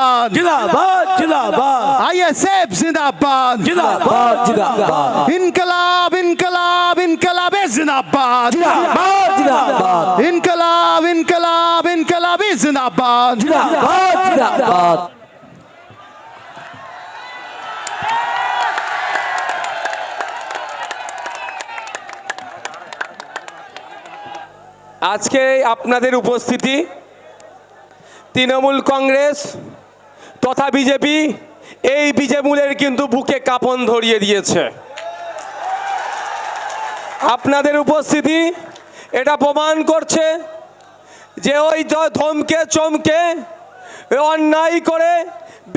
जिंदाबाद जिंदाबाद जिंदाबाद आईएसएफ जिंदाबाद जिंदाबाद जिंदाबाद इनकलाब इनकलाब इनकलाब जिंदाबाद जिंदाबाद जिंदाबाद इनकलाब इनकलाब इनकलाब जिंदाबाद जिंदाबाद जिंदाबाद আজকে আপনাদের উপস্থিতি তৃণমূল কংগ্রেস তথা বিজেপি, এই বিজেমূলের কিন্তু বুকে কাপন ধরিয়ে দিয়েছে। আপনাদের উপস্থিতি, এটা প্রমাণ করছে যে ওই ধমকে, চমকে অন্যায় করে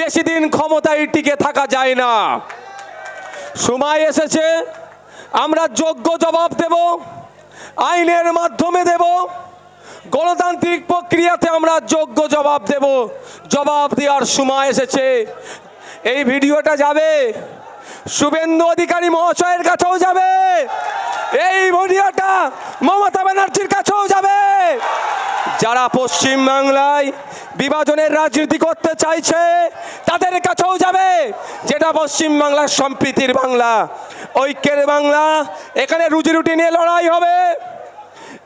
বেশি দিন ক্ষমতায় টিকে থাকা যায় না। সময় এসেছে, আমরা যোগ্য জবাব দেব, আইনের মাধ্যমে দেব গণতান্ত্রিক প্রক্রিয়াতে আমরা যোগ্য জবাব দেব। জবাব দেওয়ার সময় এসেছে। এই ভিডিওটা যাবে। শুভেন্দু অধিকারী মহাশয়ের কাছেও যাবে। এই ভিডিওটা মমতা ব্যানার্জির কাছেও যাবে। যারা পশ্চিম বাংলায় বিভাজনের রাজনীতি করতে চাইছে, তাদের কাছেও যাবে। যেটা পশ্চিম বাংলার সম্প্রীতির বাংলা। ঐক্যের বাংলা। এখানে রুজি রুটি নিয়ে লড়াই হবে।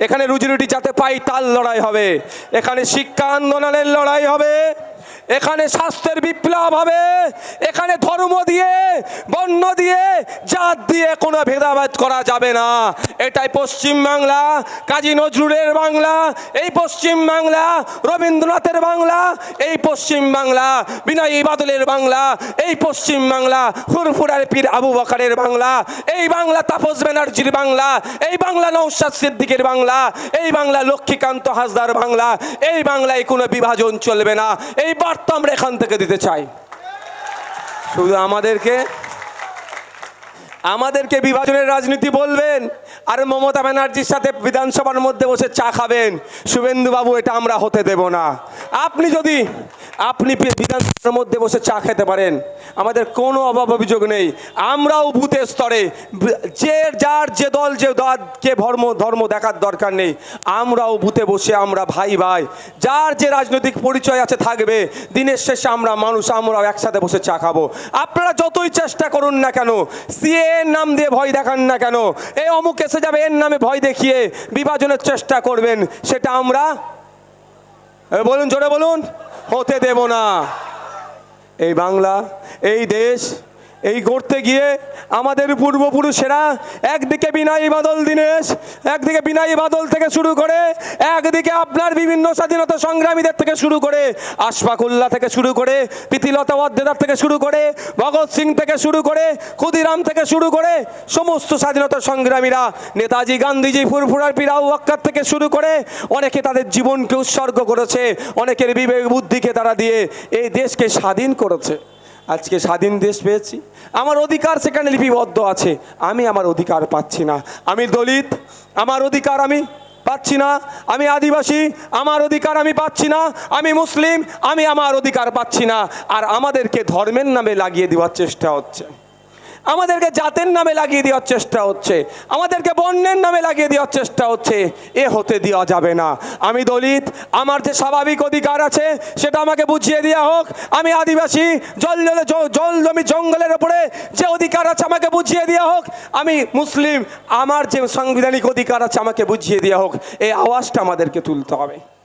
এখানে রুজি রুটি যাতে পাই তার লড়াই হবে। এখানে শিক্ষা আন্দোলনের লড়াই হবে। এখানে স্বাস্থ্যের বিপ্লব হবে। এখানে ধর্ম দিয়ে, বর্ণ দিয়ে, জাত দিয়ে কোনো ভেদাভেদ করা যাবে না। এটাই পশ্চিম বাংলা, কাজী নজরুলের বাংলা, এই পশ্চিম বাংলা, রবীন্দ্রনাথের বাংলা, এই পশ্চিম বাংলা, বিনয় বাদলের বাংলা, এই পশ্চিম বাংলা, ফুরফুরার পীর আবু বকারের বাংলা, এই বাংলা তাপস ব্যানার্জির বাংলা, এই বাংলা নৌসাদ সিদ্দিকের বাংলা, এই বাংলা লক্ষ্মীকান্ত হাসদার বাংলা, এই বাংলায় কোনো বিভাজন চলবে না। এই বার্তা আমরা এখান থেকে দিতে চাই। শুধু আমাদেরকে আমাদেরকে বিভাজনের রাজনীতি বলবেন আর মমতা ব্যানার্জির সাথে বিধানসভার মধ্যে বসে চা খাবেন। শুভেন্দুবাবু, এটা আমরা হতে দেব না। আপনি যদি আপনি বিধানসভার মধ্যে বসে চা খেতে পারেন। আমাদের কোনো অভাব অভিযোগ নেই। আমরাও বুথের স্তরে যে যার যে দল যে কে ধর্ম ধর্ম দেখার দরকার নেই। আমরাও বুথে বসে আমরা ভাই ভাই। যার যে রাজনৈতিক পরিচয় আছে থাকবে দিনের শেষে আমরা মানুষ আমরাও একসাথে বসে চা খাব। আপনারা যতই চেষ্টা করুন না কেন সিএ নাম দিয়ে ভয় দেখান না কেন এই অমুক এসে যাবে এর নামে ভয় দেখিয়ে বিভাজনের চেষ্টা করবেন সেটা আমরা এ, বলুন জোরে বলুন। হতে দেব না। এই বাংলা এই দেশ এই গড়তে গিয়ে আমাদের পূর্বপুরুষেরা একদিকে বিনাই বাদল দীনেশ, একদিকে বিনাই বাদল থেকে শুরু করে, একদিকে আপনার বিভিন্ন স্বাধীনতা সংগ্রামীদের থেকে শুরু করে আশফাকুল্লাহ থেকে শুরু করে, প্রীতিলতা ওয়াদ্দেদার থেকে শুরু করে, ভগৎ সিং থেকে শুরু করে, ক্ষুদিরাম থেকে শুরু করে, সমস্ত স্বাধীনতা সংগ্রামীরা, নেতাজি গান্ধীজি, ফুরফুরার পিরাউ আক্কার থেকে শুরু করে, অনেকে তাদের জীবনকে উৎসর্গ করেছে, অনেকের বিবেক বুদ্ধিকে তারা দিয়ে এই দেশকে স্বাধীন করেছে। আজকে স্বাধীন দেশ পেয়েছি। আমার অধিকার সেখানে লিপিবদ্ধ আছে। আমি আমার অধিকার পাচ্ছি না। আমি দলিত, আমার অধিকার আমি পাচ্ছি না। আমি আদিবাসী, আমার অধিকার আমি পাচ্ছি না। আমি মুসলিম, আমি আমার অধিকার পাচ্ছি না। আর আমাদেরকে ধর্মের নামে লাগিয়ে দেওয়ার চেষ্টা হচ্ছে। আমাদেরকে জাতের নামে লাগিয়ে দেওয়ার চেষ্টা হচ্ছে। আমাদেরকে বর্ণের নামে লাগিয়ে দেওয়ার চেষ্টা হচ্ছে। এ হতে দেওয়া যাবে না। আমি দলিত, আমার যে স্বাভাবিক অধিকার আছে, সেটা আমাকে বুঝিয়ে দেওয়া হোক। আমি আদিবাসী, জল জল জমি জঙ্গলের ওপরে যে অধিকার আছে, আমাকে বুঝিয়ে দেওয়া হোক। আমি মুসলিম, আমার যে সাংবিধানিক অধিকার আছে, আমাকে বুঝিয়ে দেওয়া হোক। এই আওয়াজটা আমাদেরকে তুলতে হবে।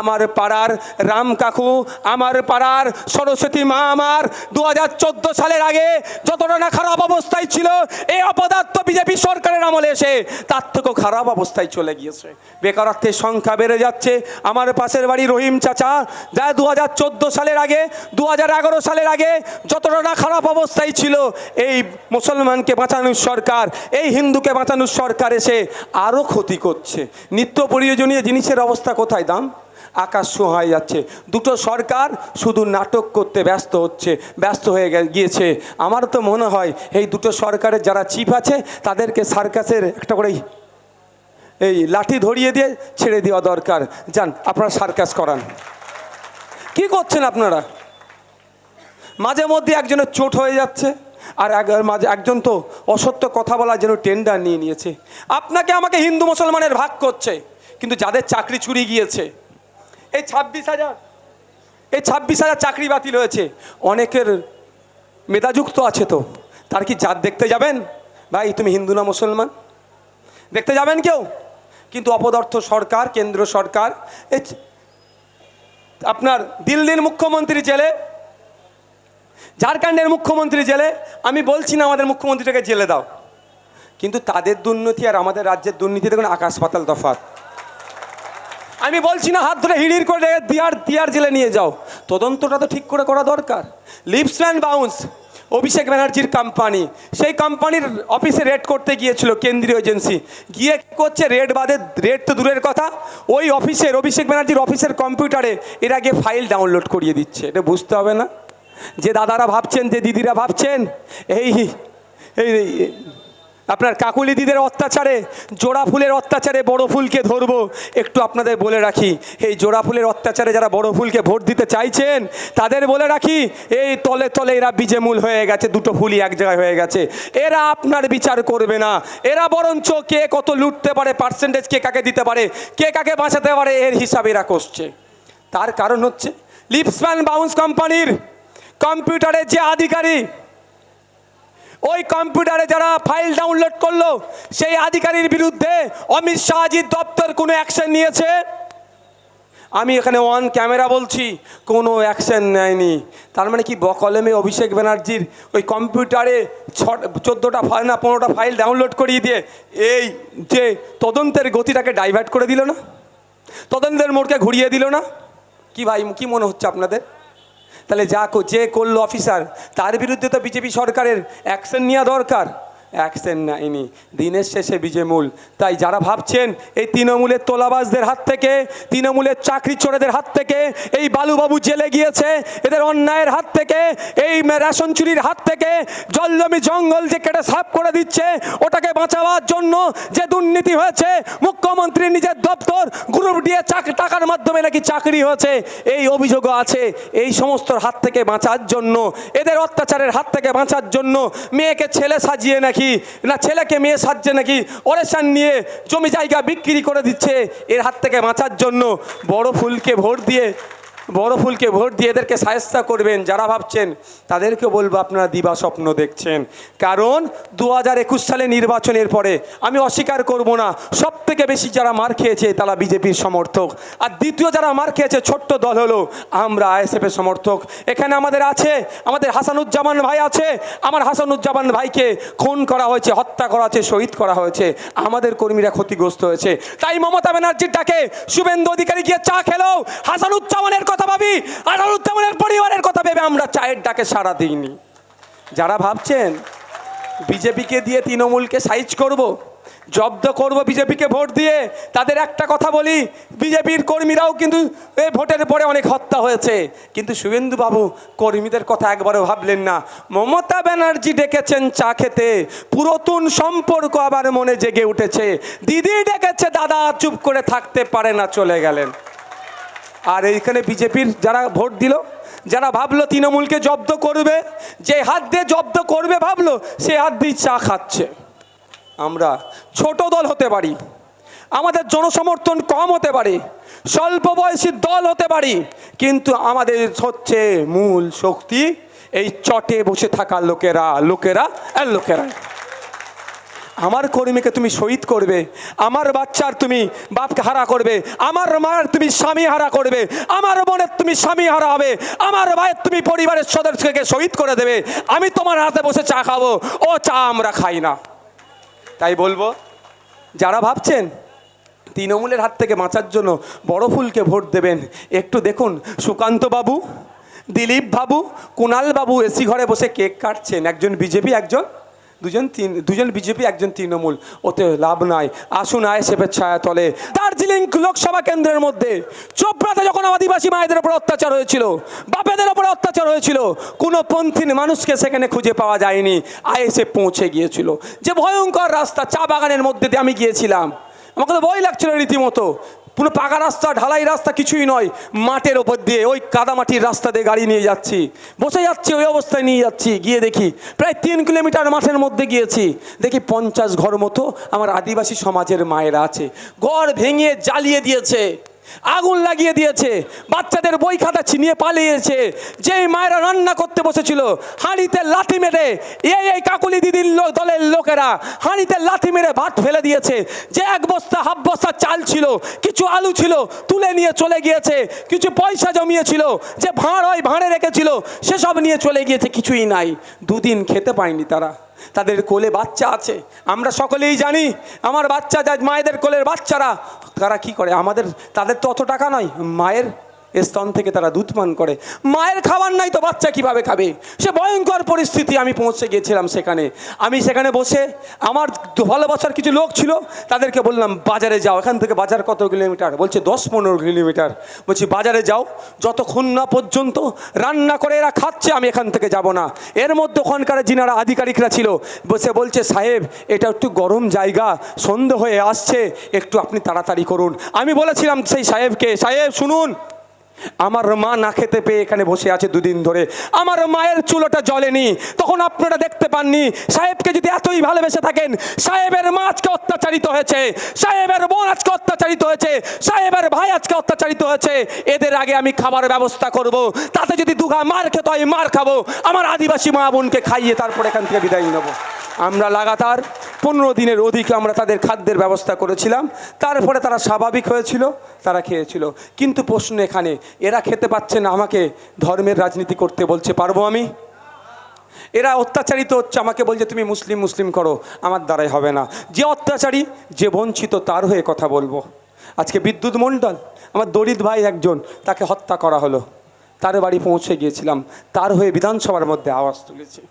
আমার পাড়ার রাম কাকু, আমার পাড়ার সরস্বতী মা আমার দু হাজার চোদ্দ সালের আগে যতটা না খারাপ অবস্থায় ছিল, এই অপদার্থ বিজেপি সরকারের আমলে এসে তার থেকেও খারাপ অবস্থায় চলে গিয়েছে। বেকারত্বের সংখ্যা বেড়ে যাচ্ছে। আমার পাশের বাড়ি রহিম চাচা, যা দু হাজার চোদ্দ সালের আগে দু হাজার এগারো সালের আগে যতটা না খারাপ অবস্থায় ছিল, এই মুসলমানকে বাঁচানোর সরকার, এই হিন্দুকে বাঁচানোর সরকার এসে আরও ক্ষতি করছে। নিত্য প্রয়োজনীয় জিনিসের অবস্থা কোথায় দাম? আকাশ ছোঁয়ায় যাচ্ছে। দুটো সরকার শুধু নাটক করতে ব্যস্ত হচ্ছে, ব্যস্ত হয়ে গিয়েছে। আমার তো মনে হয় এই দুটো সরকারের যারা চিফ আছে, তাদেরকে সার্কাসের একটা করে এই লাঠি ধরিয়ে দিয়ে ছেড়ে দেওয়া দরকার। যান, আপনারা সার্কাস করান। কি করছেন আপনারা? মাঝে মধ্যে একজনের চোট হয়ে যাচ্ছে আর মাঝে একজন তো অসত্য কথা বলার জন্য টেন্ডার নিয়ে নিয়েছে। আপনাকে আমাকে হিন্দু মুসলমানের ভাগ করছে, কিন্তু যাদের চাকরি চুরি গিয়েছে এই ছাব্বিশ হাজার, এই ছাব্বিশ হাজার চাকরি বাতিল হয়েছে। অনেকের মেধাযুক্ত আছে তো। তার কি জাত দেখতে যাবেন? ভাই, তুমি হিন্দু না মুসলমান? দেখতে যাবেন কেউ? কিন্তু অপদার্থ সরকার, কেন্দ্র সরকার আপনার দিল্লির মুখ্যমন্ত্রী জেলে, ঝাড়খণ্ডের মুখ্যমন্ত্রী জেলে, আমি বলছি না আমাদের মুখ্যমন্ত্রীটাকে জেলে দাও। কিন্তু তাদের দুর্নীতি আর আমাদের রাজ্যের দুর্নীতি, দেখুন, আকাশ পাতাল তফাৎ। আমি বলছি না, হাত ধরে হিড়ির করে দিয়ার দিয়ার জেলে নিয়ে যাও। তদন্তটা তো ঠিক করে করা দরকার। লিপস অ্যান্ড বাউন্স অভিষেক ব্যানার্জির কোম্পানি সেই কোম্পানির অফিসে রেড করতে গিয়েছিল কেন্দ্রীয় এজেন্সি গিয়ে কি করছে? রেড বাদে রেড তো দূরের কথা। ওই অফিসের অভিষেক ব্যানার্জির অফিসের কম্পিউটারে এরা গিয়ে ফাইল ডাউনলোড করিয়ে দিচ্ছে। এটা বুঝতে হবে না? যে দাদারা ভাবছেন, যে দিদিরা ভাবছেন এই এই আপনার কাকুলিদিদের অত্যাচারে, জোড়া ফুলের অত্যাচারে বড় ফুলকে ধরবো। একটু আপনাদের বলে রাখি, এই জোড়া ফুলের অত্যাচারে যারা বড় ফুলকে ভোট দিতে চাইছেন, তাদের বলে রাখি, এই তলে তলে এরা বিজেমূল হয়ে গেছে, দুটো ফুলই এক জায়গায় হয়ে গেছে। এরা আপনার বিচার করবে না। এরা বরঞ্চ কে কত লুটতে পারে পার্সেন্টেজ কে কাকে দিতে পারে, কে কাকে বাঁচাতে পারে, এর হিসাবে এরা করছে। তার কারণ হচ্ছে লিপসম্যান বাউন্স কোম্পানির কম্পিউটারের যে আধিকারিক ওই কম্পিউটারে যারা ফাইল ডাউনলোড করল, সেই আধিকারির বিরুদ্ধে অমিত শাহজির দপ্তর কোনো অ্যাকশন নিয়েছে? আমি এখানে ওয়ান ক্যামেরা বলছি, কোনো অ্যাকশন নেয়নি। তার মানে কি বকলমে অভিষেক ব্যানার্জির ওই কম্পিউটারে ছ চোদ্দোটা ফাইল না পনেরোটা ফাইল ডাউনলোড করিয়ে দিয়ে, এই যে তদন্তের গতিটাকে ডাইভার্ট করে দিল না? তদন্তের মোড়কে ঘুরিয়ে দিল না? কি ভাই, কি মনে হচ্ছে আপনাদের? তাহলে যা যে করল অফিসার তার বিরুদ্ধে তো বিজেপি সরকারের অ্যাকশন নেওয়া দরকার। অ্যাকশন নেয়নি। দিনের শেষে বিজেমূল তাই যারা ভাবছেন এই তৃণমূলের তোলাবাজদের হাত থেকে, তৃণমূলের চাকরি চোরেদের হাত থেকে, এই বালুবাবু জেলে গিয়েছে, এদের অন্যায়ের হাত থেকে, এই রেশন চুরির হাত থেকে জলজমি জঙ্গল যে কেটে সাফ করে দিচ্ছে, ওটাকে বাঁচাবার জন্য যে দুর্নীতি হয়েছে, মুখ্যমন্ত্রী নিজের দপ্তর, গ্রুপ দিয়ে টাকার মাধ্যমে নাকি চাকরি হয়েছে, এই অভিযোগও আছে। এই সমস্ত হাত থেকে বাঁচার জন্য, এদের অত্যাচারের হাত থেকে বাঁচার জন্য, মেয়েকে ছেলে সাজিয়ে নাকি না, ছেলেকে, মেয়ে সাজছে নাকি? অরেশান নিয়ে জমি জায়গা বিক্রি করে দিচ্ছে। এর হাত থেকে বাঁচার জন্য বড় ফুলকে ভোট দিয়ে বড় ফুলকে ভোট দিয়ে এদেরকে সায়স্তা করবেন, যারা ভাবছেন তাদেরকে বলব আপনারা দিবা স্বপ্ন দেখছেন। কারণ দু হাজার একুশ সালে নির্বাচনের পরে আমি অস্বীকার করব না সব থেকে বেশি যারা মার খেয়েছে তারা বিজেপির সমর্থক। আর দ্বিতীয় যারা মার খেয়েছে ছোট্ট দল হলো আমরা আইএসএফের সমর্থক। এখানে আমাদের আছে, আমাদের হাসানুজ্জামান ভাই আছে, আমার হাসানুজ্জামান ভাইকে খুন করা হয়েছে, হত্যা করা হয়েছে, শহীদ করা হয়েছে, আমাদের কর্মীরা ক্ষতিগ্রস্ত হয়েছে। তাই মমতা ব্যানার্জির ডাকে শুভেন্দু অধিকারী গিয়ে চা খেলো, হাসানুজ্জামানের কথা ভাবি হাসানুজ্জামানের পরিবারের কথা ভেবে আমরা চায়ের ডাকে সাড়া দিইনি। যারা ভাবছেন, বিজেপিকে দিয়ে তৃণমূলকে সাইজ করব। জব্দ করব বিজেপিকে ভোট দিয়ে, তাদের একটা কথা বলি, বিজেপির কর্মীরাও কিন্তু এই ভোটের পরে অনেক হত্যা হয়েছে। কিন্তু শুভেন্দুবাবু, কর্মীদের কথা একবারও ভাবলেন না। মমতা ব্যানার্জি ডেকেছেন চা খেতে, পুরাতন সম্পর্ক আবার মনে জেগে উঠেছে। দিদি ডেকেছে, দাদা চুপ করে থাকতে পারে না, চলে গেলেন। আর এইখানে বিজেপির যারা ভোট দিল, যারা ভাবলো তৃণমূলকে জব্দ করবে, যে হাত দিয়ে জব্দ করবে ভাবলো, সে হাত দিয়ে চা খাচ্ছে। আমরা ছোট দল হতে পারি, আমাদের জনসমর্থন কম হতে পারে, স্বল্প বয়সী দল হতে পারি, কিন্তু আমাদের হচ্ছে মূল শক্তি এই চটে বসে থাকা লোকেরা লোকেরা, আর লোকেরা। আমার কর্মীকে তুমি শহীদ করবে, আমার বাচ্চার তুমি বাপকে হারা করবে, আমার মার তুমি স্বামী হারা করবে, আমার বোনের তুমি স্বামী হারা হবে, আমার ভাইয়ের তুমি পরিবারের সদস্যকে শহীদ করে দেবে, আমি তোমার হাতে বসে চা খাব, ও চা আমরা খাই না। তাই বলব, যারা ভাবছেন তৃণমূলের হাত থেকে বাঁচার জন্য বড় ফুলকে ভোট দেবেন, একটু দেখুন, সুকান্ত বাবু, দিলীপ বাবু কুণাল বাবু এসি ঘরে বসে কেক কাটছেন, একজন বিজেপি, একজন দুজন তিন, দুজন বিজেপি, একজন তৃণমূল। ওতে লাভ নাই। আসুন আইএসএফের ছায়া তলে দার্জিলিং লোকসভা কেন্দ্রের মধ্যে চোপড়াতে যখন আদিবাসী মায়েদের উপর অত্যাচার হয়েছিল, বাপেদের উপর অত্যাচার হয়েছিল, কোনো পন্থীন মানুষকে সেখানে খুঁজে পাওয়া যায়নি। আইএসএফ পৌঁছে গিয়েছিল। যে ভয়ঙ্কর রাস্তা চা বাগানের মধ্যে দিয়ে আমি গিয়েছিলাম। আমাকে তো ভয় লাগছিল রীতিমতো। পুরো পাকা রাস্তা, ঢালাই রাস্তা কিছুই নয়। মাঠের ওপর দিয়ে ওই কাদামাটির রাস্তা দিয়ে গাড়ি নিয়ে যাচ্ছি। বসে যাচ্ছি, ওই অবস্থায় নিয়ে যাচ্ছি। গিয়ে দেখি প্রায় তিন কিলোমিটার মাঠের মধ্যে গিয়েছি। দেখি পঞ্চাশ ঘর মতো আমার আদিবাসী সমাজের মায়েরা আছে। ঘর ভেঙে জ্বালিয়ে দিয়েছে। আগুন লাগিয়ে দিয়েছে। বাচ্চাদের বই খাতা ছিনিয়ে পালিয়েছে। যেই মায়েরা রান্না করতে বসেছিল, হাঁড়িতে লাথি মেরে এই এই কাকুলি দিদির দলের লোকেরা হাঁড়িতে লাথি মেরে ভাত ফেলে দিয়েছে। যে এক বস্তা, হাফ বস্তা চাল ছিল, কিছু আলু ছিল, তুলে নিয়ে চলে গিয়েছে। কিছু পয়সা জমিয়েছিল, যে ভাঁড় হয় ভাঁড়ে রেখেছিল, সেসব নিয়ে চলে গিয়েছে, কিছুই নাই। দুদিন খেতে পায়নি তারা। তাদের কোলে বাচ্চা আছে। আমরা সকলেই জানি, আমার বাচ্চা মায়েদের কোলের বাচ্চারা, তারা কি করে? আমাদের, তাদের তো অত টাকা নয়। মায়ের স্তন থেকে তারা দুধ পান করে। মায়ের খাবার নাই তো বাচ্চা কীভাবে খাবে? সে ভয়ঙ্কর পরিস্থিতি, আমি পৌঁছে গিয়েছিলাম সেখানে। আমি সেখানে বসে আমার ভালোবাসার কিছু লোক ছিল, তাদেরকে বললাম, বাজারে যাও। এখান থেকে বাজার কত কিলোমিটার? বলছে, দশ পনেরো কিলোমিটার। বলছি, বাজারে যাও। যতক্ষণ না পর্যন্ত রান্না করে এরা খাচ্ছে, আমি এখান থেকে যাব না। এর মধ্যে ওখানকার যিনারা আধিকারিকরা ছিল, বসে বলছে, সাহেব, এটা একটু গরম জায়গা, সন্ধে হয়ে আসছে, একটু আপনি তাড়াতাড়ি করুন। আমি বলেছিলাম সেই সাহেবকে, সাহেব, শুনুন। আমার মা না খেতে পেয়ে এখানে বসে আছে দুদিন ধরে। আমার মায়ের চুলোটা জ্বলেনি। তখন আপনারা দেখতে পাননি। সাহেবকে যদি এতই ভালোবেসে থাকেন, সাহেবের মা আজকে অত্যাচারিত হয়েছে। সাহেবের বোন আজকে অত্যাচারিত হয়েছে। সাহেবের ভাই আজকে অত্যাচারিত হয়েছে। এদের আগে আমি খাবার ব্যবস্থা করব। তাতে যদি দুঘা মার খেতে হয় মার খাব। আমার আদিবাসী মা বোনকে খাইয়ে তারপর এখান থেকে বিদায় নেব। আমরা লাগাতার পনেরো দিনের অধিক আমরা তাদের খাদ্যের ব্যবস্থা করেছিলাম। তারপরে তারা স্বাভাবিক হয়েছিল, তারা খেয়েছিল। কিন্তু প্রশ্ন এখানে, এরা খেতে পাচ্ছে না আমাকে ধর্মের রাজনীতি করতে বলছে, পারব আমি? এরা অত্যাচারিত হচ্ছে, আমাকে বলছে, তুমি মুসলিম মুসলিম করো, আমার দ্বারাই হবে না। যে অত্যাচারী, যে বঞ্চিত, তার হয়ে কথা বলব। আজকে বিদ্যুৎ মণ্ডল, আমার দরিদ ভাই একজন, তাকে হত্যা করা হলো। তার বাড়ি পৌঁছে গিয়েছিলাম। তার হয়ে বিধানসভার মধ্যে আওয়াজ তুলেছে।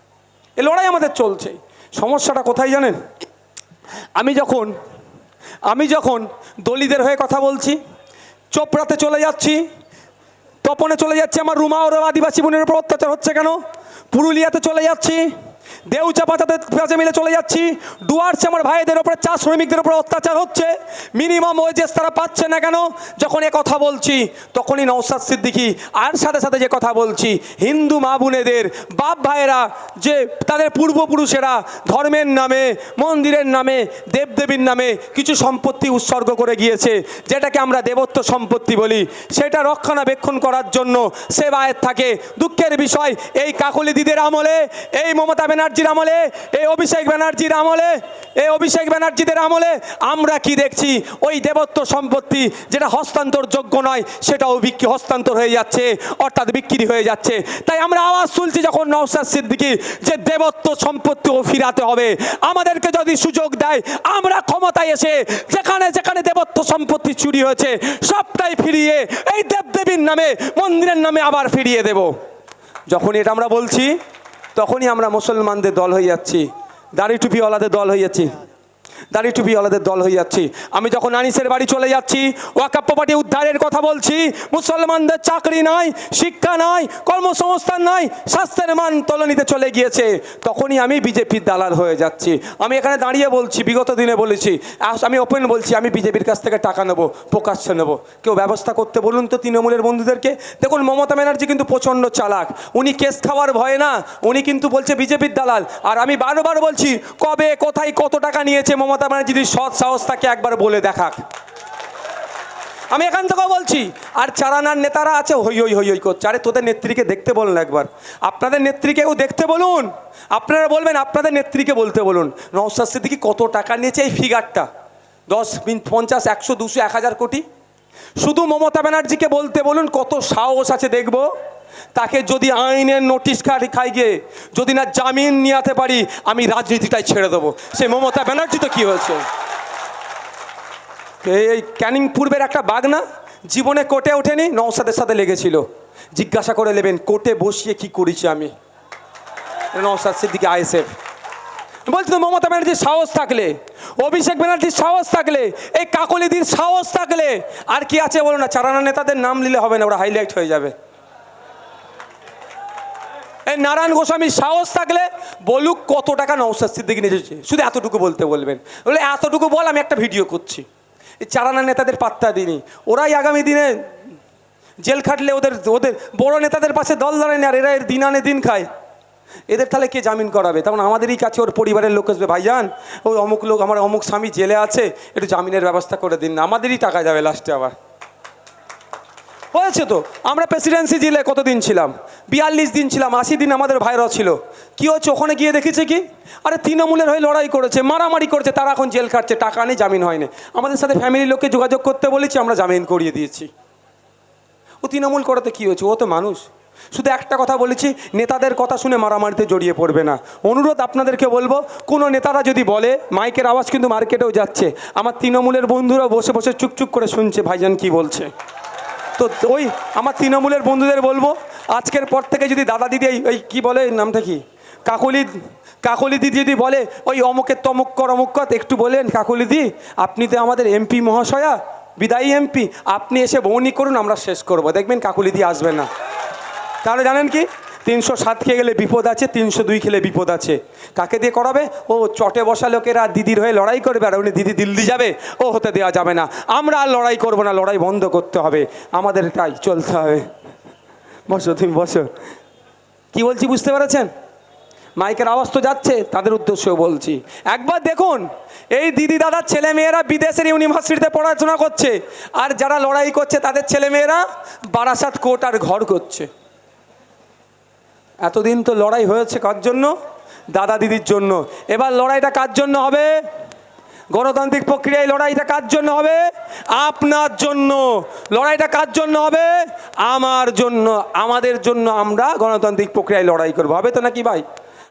এ লড়াই আমাদের চলছে। সমস্যাটা কোথায় জানেন? আমি যখন আমি যখন দলিদের হয়ে কথা বলছি, চোপড়াতে চলে যাচ্ছি, তপনে চলে যাচ্ছি, আমার রুমা ওর আদিবাসী বোনের উপর অত্যাচার হচ্ছে কেন? পুরুলিয়াতে চলে যাচ্ছি দেউচা পাচাতে পাচে মিলে চলে যাচ্ছি। ডুয়ার্সে আমার ভাইদের ওপরে চা শ্রমিকদের উপর অত্যাচার হচ্ছে। মিনিমাম ওয়েজেস তারা পাচ্ছে না কেন? যখন এ কথা বলছি, তখনই নৌসাদ সিদ্দিকি আর সাথে সাথে যে কথা বলছি, হিন্দু মা বোনেদের, বাপ ভাইয়েরা, যে তাদের পূর্বপুরুষেরা, ধর্মের নামে, মন্দিরের নামে, দেবদেবীর নামে কিছু সম্পত্তি উৎসর্গ করে গিয়েছে, যেটাকে আমরা দেবত্ব সম্পত্তি বলি। সেটা রক্ষণাবেক্ষণ করার জন্য সেবায়ের থাকে। দুঃখের বিষয়, এই কাকলি দিদের আমলে এই মমতা ব্যানার্জির আমলে, এই অভিষেক ব্যানার্জির আমলে, এই অভিষেক ব্যানার্জিদের আমলে আমরা কি দেখছি? ওই দেবত্ব সম্পত্তি যেটা হস্তান্তরযোগ্য নয়, সেটাও বিক্রি, হস্তান্তর হয়ে যাচ্ছে, অর্থাৎ বিক্রি হয়ে যাচ্ছে। তাই আমরা আওয়াজ তুলছি যখন নওসাদ সিদ্দিকি যে দেবত্ব সম্পত্তিও ফিরাতে হবে। আমাদেরকে যদি সুযোগ দেয়, আমরা ক্ষমতায় এসে যেখানে যেখানে দেবত্ব সম্পত্তি চুরি হয়েছে, সবটাই ফিরিয়ে এই দেবদেবীর নামে, মন্দিরের নামে আবার ফিরিয়ে দেব। যখন এটা আমরা বলছি তখনই আমরা মুসলমানদের দল হয়ে যাচ্ছি। দাড়ি টুপিওয়ালাদের দল হয়ে যাচ্ছি। দাড়ি টুপিওয়ালাদের দল হয়ে যাচ্ছি। আমি যখন আনিসের বাড়ি চলে যাচ্ছি ওয়াকাপ্প পার্টি উদ্ধারের কথা বলছি, মুসলমানদের চাকরি নাই, শিক্ষা নাই, কর্মসংস্থান নাই, স্বাস্থ্যের মান তলনিতে চলে গিয়েছে। তখনই আমি বিজেপির দালাল হয়ে যাচ্ছি। আমি এখানে দাঁড়িয়ে বলছি, বিগত দিনে বলেছি আমি ওপেন বলছি, আমি বিজেপির কাছ থেকে টাকা নেব, প্রকাশ্যে নেব। কেউ ব্যবস্থা করতে বলুন তো তৃণমূলের বন্ধুদেরকে। দেখুন, মমতা ব্যানার্জি কিন্তু প্রচণ্ড চালাক। উনি কেস খাওয়ার ভয়ে না, উনি কিন্তু বলছে বিজেপির দালাল। আর আমি বারবার বলছি, কবে, কোথায় কত টাকা নিয়েছে মমতা ব্যানার্জি ব্যানার্জির সৎ সাহস তাকে একবার বলে দেখাক। আমি এখান থেকেও বলছি, আর চারানার নেতারা আছে, হই হই হই হই করছে। আরে তোদের নেত্রীকে দেখতে বলুন একবার। আপনাদের নেত্রীকেও দেখতে বলুন। আপনারা বলবেন, আপনাদের নেত্রীকে বলতে বলুন। নওসাদ সিদ্দিকি কত টাকা নিয়েছে এই ফিগারটা দশ পঞ্চাশ, একশো, দুশো, এক হাজার কোটি। শুধু মমতা ব্যানার্জিকে বলতে বলুন, কত সাহস আছে দেখব। তাকে যদি আইনের নোটিশ কার্ড খাই গিয়ে যদি না জামিন নিয়ে পারি, আমি রাজনীতিটাই ছেড়ে দেবো। সে মমতা ব্যানার্জি তো কী হয়েছে? এই ক্যানিং পূর্বের একটা বাঘ না, জীবনে কোর্টে ওঠেনি নওসাদের সাথে লেগেছিল। জিজ্ঞাসা করে নেবেন, কোর্টে বসিয়ে কি করেছি আমি? নওসাদ সিদ্দিকি, আইএসএফ। বলছি তো, মমতা ব্যানার্জির সাহস থাকলে, অভিষেক ব্যানার্জির সাহস থাকলে, এই কাকলিদির সাহস থাকলে, আর কি আছে বলো না, চারানা নেতাদের নাম নিলে হবে না, ওরা হাইলাইট হয়ে যাবে। এই নারায়ণ গোস্বামীর সাহস থাকলে বলুক কত টাকা নৌসাদ সিদ্দিকি নিয়েছে শুধু এতটুকু বলতে বলবেন। বলে, এতটুকু বল, আমি একটা ভিডিও করছি। এই চারানা নেতাদের পাত্তা দিনি ওরাই আগামী দিনে জেল খাটলে ওদের ওদের বড় নেতাদের পাশে দল দাঁড়ায় আর এরা এর দিন আনে দিন খায়। এদের তাহলে কে জামিন করাবে? তখন আমাদেরই কাছে ওর পরিবারের লোক আসবে। ভাইজান, ওই অমুক লোক, আমার অমুক স্বামী জেলে আছে, একটু জামিনের ব্যবস্থা করে দিন না। আমাদেরই টাকা যাবে লাস্টে আবার। হয়েছে তো? আমরা প্রেসিডেন্সি জেলে কতদিন ছিলাম? বিয়াল্লিশ দিন ছিলাম, আশি দিন আমাদের ভাইরা ছিল। কি হচ্ছে ওখানে গিয়ে দেখেছে কি? আরে তৃণমূলের হয়ে লড়াই করেছে, মারামারি করেছে, তারা এখন জেল খাটছে, টাকা নেই, জামিন হয়নি। আমাদের সাথে ফ্যামিলির লোককে যোগাযোগ করতে বলেছি, আমরা জামিন করিয়ে দিয়েছি। ও তৃণমূল করাতে কী হয়েছে? ও তো মানুষ। শুধু একটা কথা বলেছি, নেতাদের কথা শুনে মারামারিতে জড়িয়ে পড়বে না। অনুরোধ আপনাদেরকে বলব, কোনো নেতারা যদি বলে, মাইকের আওয়াজ কিন্তু মার্কেটেও যাচ্ছে। আমার তৃণমূলের বন্ধুরা বসে বসে চুপচুপ করে শুনছে, ভাইজান কি বলছে? তো ওই আমার তৃণমূলের বন্ধুদের বলব, আজকের পর থেকে যদি দাদা দিদি এই ওই কী বলে নামটা কি? কাকলি কাকলি দিদি যদি বলে, ওই অমুকের তমুক কর, অমুক কর, একটু বলেন কাকলি দি, আপনি তো আমাদের এমপি মহাশয়া, বিদায়ী এমপি, আপনি এসে বৌনি করুন, আমরা শেষ করব। দেখবেন কাকলি দি আসবে না। তাহলে জানেন কি? তিনশো সাত খেয়ে গেলে বিপদ আছে, তিনশো দুই খেলে বিপদ আছে। কাকে দিয়ে করাবে? ও চটে বসা লোকেরা দিদির হয়ে লড়াই করবে আর উনি দিদি দিল্লি যাবে, ও হতে দেওয়া যাবে না। আমরা আর লড়াই করব না, লড়াই বন্ধ করতে হবে। আমাদের তাই চলতে হবে। বসো তুমি, বসো। কি বলছি বুঝতে পেরেছেন? মাইকের আওয়াজ তো যাচ্ছে, তাদের উদ্দেশ্যেও বলছি। একবার দেখুন, এই দিদি দাদার ছেলে মেয়েরা বিদেশের ইউনিভার্সিটিতে পড়াশোনা করছে, আর যারা লড়াই করছে তাদের ছেলে মেয়েরা বারাসাত কোট আর ঘর করছে। এতদিন তো লড়াই হয়েছে কার জন্য? দাদা দিদির জন্য। এবার লড়াইটা কার জন্য হবে? গণতান্ত্রিক প্রক্রিয়ায় লড়াইটা কার জন্য হবে? আপনার জন্য। লড়াইটা কার জন্য হবে? আমার জন্য। আমাদের জন্য আমরা গণতান্ত্রিক প্রক্রিয়ায় লড়াই করব। হবে তো নাকি ভাই?